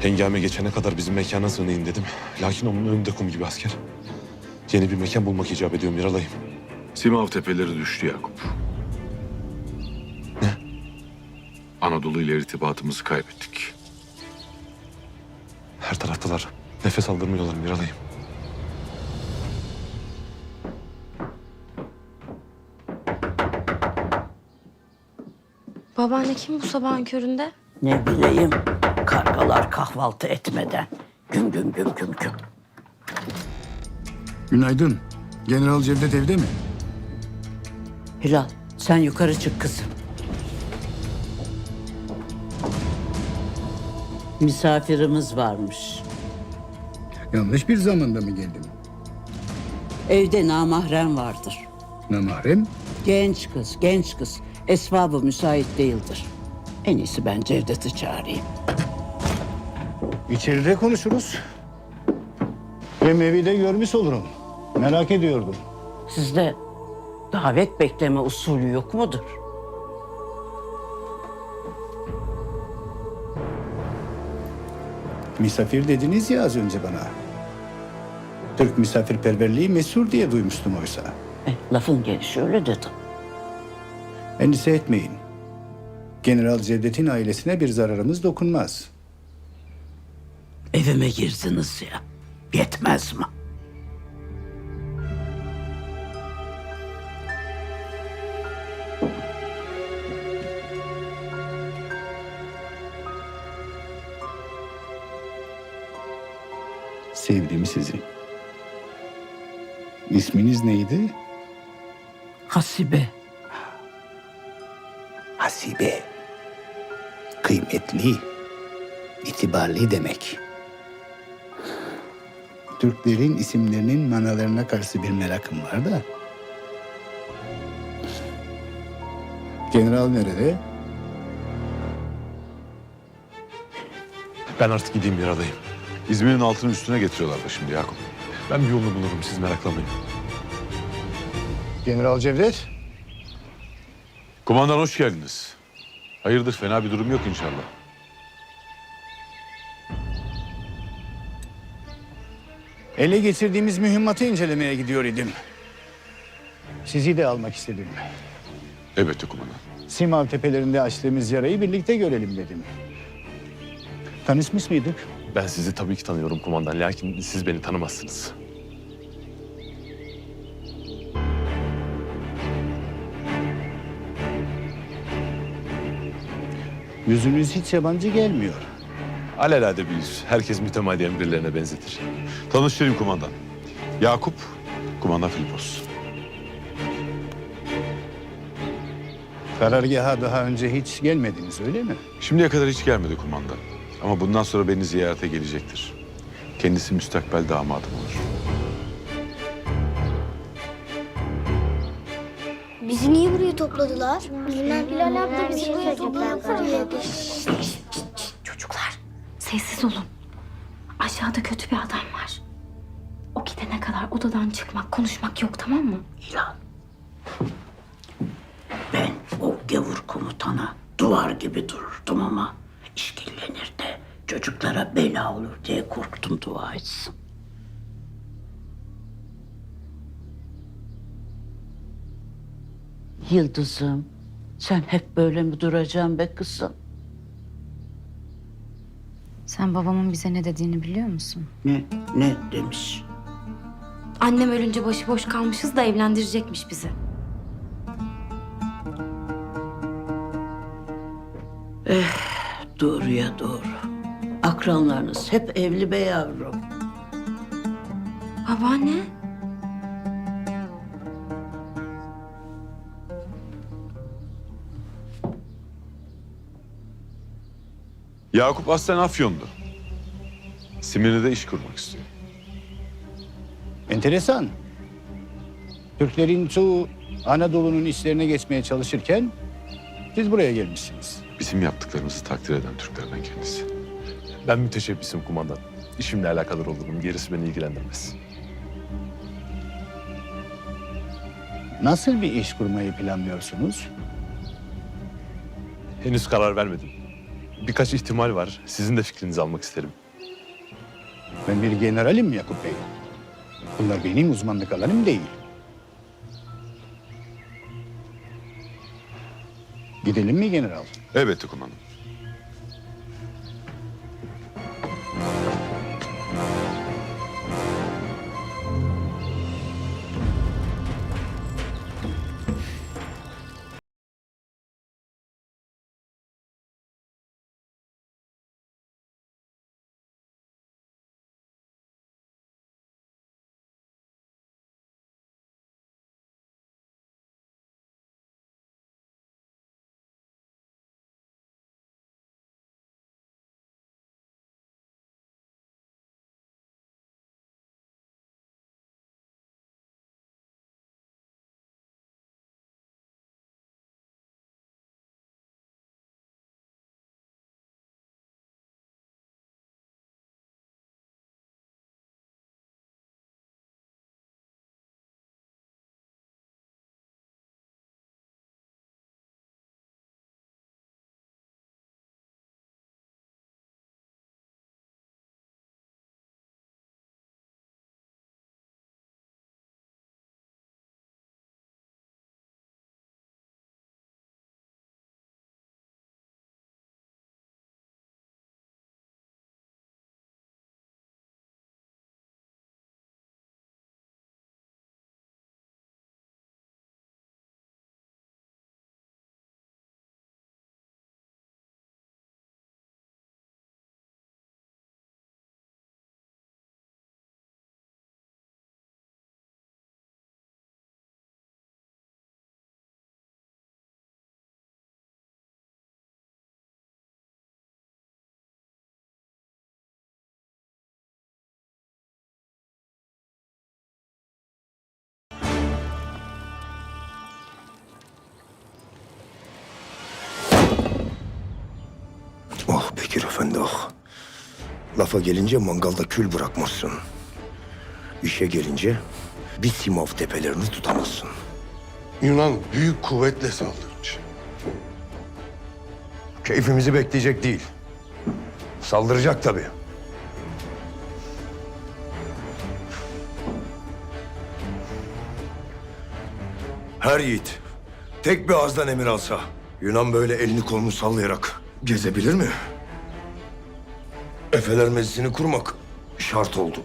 Hengame geçene kadar bizim mekana sığınayım dedim. Lakin onun önünde kum gibi asker. Yeni bir mekan bulmak icap ediyor Miralay'ım. Simav tepeleri düştü Yakup. Ne? Anadolu ile irtibatımızı kaybettik. Her taraftalar. Nefes aldırmıyorlar Miralay'ım. Babaanne kim bu sabahın köründe? Ne bileyim kargalar kahvaltı etmeden. Güm güm güm güm güm. Günaydın. General Cevdet evde mi? Hilal sen yukarı çık kızım. Misafirimiz varmış. Yanlış bir zamanda mı geldim? Evde namahrem vardır. Namahrem? Genç kız, genç kız. Esbabı müsait değildir. En iyisi ben Cevdet'i çağırayım. İçeride konuşuruz. Hem evi de görmüş olurum. Merak ediyordum. Sizde davet bekleme usulü yok mudur? Misafir dediniz ya az önce bana. Türk misafirperverliği mesur diye duymuştum oysa. Eh, lafın gelişi öyle dedim. Endişe etmeyin. General Cevdet'in ailesine bir zararımız dokunmaz. Evime girdiniz ya. Yetmez mi? Sevdim sizi. İsminiz neydi? Hasibe. Hasibe. Kıymetli, itibarlı demek. Türklerin isimlerinin manalarına karşı bir merakım var da. General nerede? Ben artık gideyim Miralay'ım. İzmir'in altını üstüne getiriyorlar da şimdi Yakup. Ben bir yolunu bulurum siz meraklanmayın. General Cevdet. Kumandan hoş geldiniz. Hayırdır fena bir durum yok inşallah. Ele geçirdiğimiz mühimmatı incelemeye gidiyor idim. Sizi de almak istedim. Elbette kumandan. Simav tepelerinde açtığımız yarayı birlikte görelim dedim. Tanışmış mıydık? Ben sizi tabii ki tanıyorum kumandan. Lakin siz beni tanımazsınız. Yüzünüz hiç yabancı gelmiyor. Alelade bir yüz. Herkes mütemadiyen birilerine benzetir. Tanıştırayım kumandan. Yakup, kumandan Filipos. Karargaha daha önce hiç gelmediniz öyle mi? Şimdiye kadar hiç gelmedi kumandan. Ama bundan sonra beni ziyarete gelecektir. Kendisi müstakbel damadım olur. Bizi niye buraya topladılar? Bilmem. Bilal abla bizi buraya topladı. Sessiz olun. Aşağıda kötü bir adam var. O gidene kadar odadan çıkmak, konuşmak yok tamam mı? Hilal. Ben o gavur komutana duvar gibi dururdum ama işkillenir de çocuklara bela olur diye korktum dua etsin. Yıldızım, sen hep böyle mi duracaksın be kızım? Sen babamın bize ne dediğini biliyor musun? Ne, ne demiş? Annem ölünce başıboş kalmışız da evlendirecekmiş bizi. Doğruya doğru. Akranlarınız hep evli be yavrum. Babaanne. Yakup aslen Afyon'du. Simirli'de iş kurmak istiyor. Enteresan. Türklerin çoğu Anadolu'nun işlerine geçmeye çalışırken siz buraya gelmişsiniz. Bizim yaptıklarımızı takdir eden Türklerden kendisi. Ben müteşebbisim kumandan. İşimle alakadar olurum. Gerisi beni ilgilendirmez. Nasıl bir iş kurmayı planlıyorsunuz? Henüz karar vermedim. Birkaç ihtimal var. Sizin de fikrinizi almak isterim. Ben bir generalim Yakup Bey. Bunlar benim uzmanlık alanım değil. Gidelim mi general? Kumandan. Oh Oh. Lafa gelince mangalda kül bırakmazsın. İşe gelince bir simav tepelerini tutamazsın. Yunan büyük kuvvetle saldırmış. Keyfimizi bekleyecek değil. Saldıracak tabii. Her yiğit tek bir ağızdan emir alsa Yunan böyle elini kolunu sallayarak gezebilir mi? Efeler Meclisi'ni kurmak şart oldu.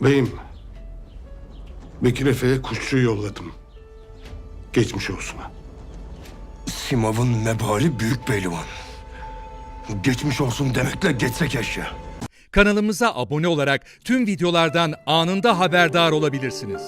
Beyim, Bekir Efe'ye kuşçu yolladım. Geçmiş olsun. Simav'ın mebali büyük pehlivan. Geçmiş olsun demekle geçse keşke. Kanalımıza abone olarak tüm videolardan anında haberdar olabilirsiniz.